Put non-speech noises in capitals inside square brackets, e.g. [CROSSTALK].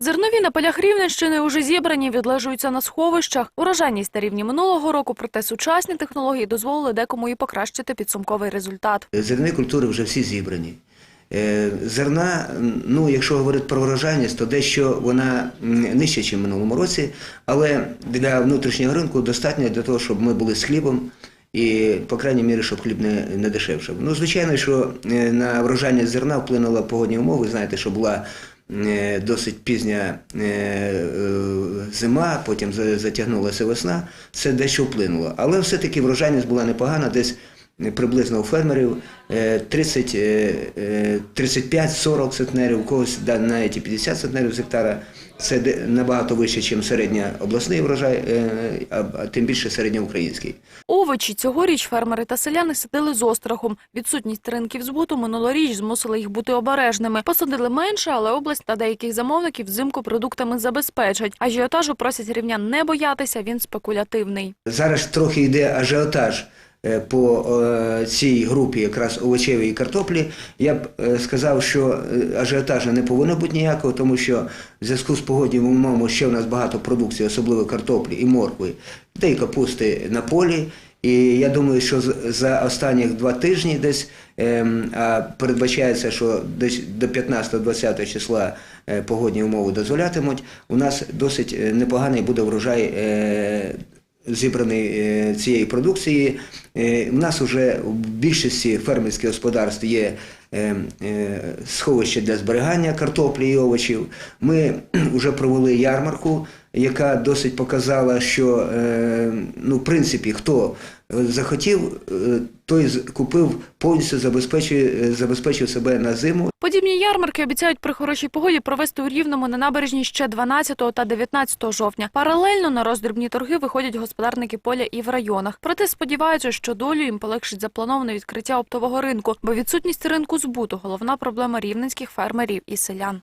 Зернові на полях Рівненщини уже зібрані, відлежуються на сховищах. Урожайність та рівні минулого року, проте сучасні технології дозволили декому і покращити підсумковий результат. Зернові культури вже всі зібрані. Е, Зерна, ну якщо говорити про врожайність, то дещо вона нижча, ніж в минулому році, але для внутрішнього ринку достатньо для того, щоб ми були з хлібом і, по крайній мірі, щоб хліб не, не дешевшав. Ну, звичайно, що е, на врожайність зерна вплинула погодні умови. Знаєте, що була досить пізня е, е, зима, потім затягнулася весна. Це дещо вплинуло. Але все-таки врожайність була непогана, десь приблизно у фермерів е, 30, е, е, 35-40 центнерів, у когось да, навіть і 50 центнерів з гектара. Це набагато вище, ніж середньообласний врожай, е, а тим більше середньоукраїнський. Овочі цьогоріч фермери та селяни садили з острахом. Відсутність ринків збуту минулоріч змусила їх бути обережними. Посадили менше, але область та деяких замовників взимку продуктами забезпечать. Ажіотажу просять рівнян не боятися, він спекулятивний. Зараз трохи йде ажіотаж е, по е, цій групі якраз овочевої картоплі. Я б е, сказав, що е, ажіотажу не повинно бути ніякого, тому що в зв'язку з погодніми умовами ще в нас багато продукції, особливо картоплі і моркви, та й капусти на полі. І я думаю, що за останніх два тижні десь ем, а передбачається, що десь до 15-20 числа е, погодні умови дозволятимуть. У нас досить е, непоганий буде врожай е, зібраний е, цієї продукції. Е, У нас вже в більшості фермерських господарств є сховище для зберігання картоплі і овочів. Ми [CLEARS THROAT] вже провели ярмарку, яка досить показала, що е, ну, в принципі, хто е, захотів, е, той купив повністю забезпечив, е, забезпечив себе на зиму. Подібні ярмарки обіцяють при хорошій погоді провести у Рівному на набережні ще 12 та 19 жовтня. Паралельно на роздрібні торги виходять господарники поля і в районах. Проте сподіваються, що долю їм полегшить заплановане відкриття оптового ринку, бо відсутність ринку збуту головна проблема рівненських фермерів і селян.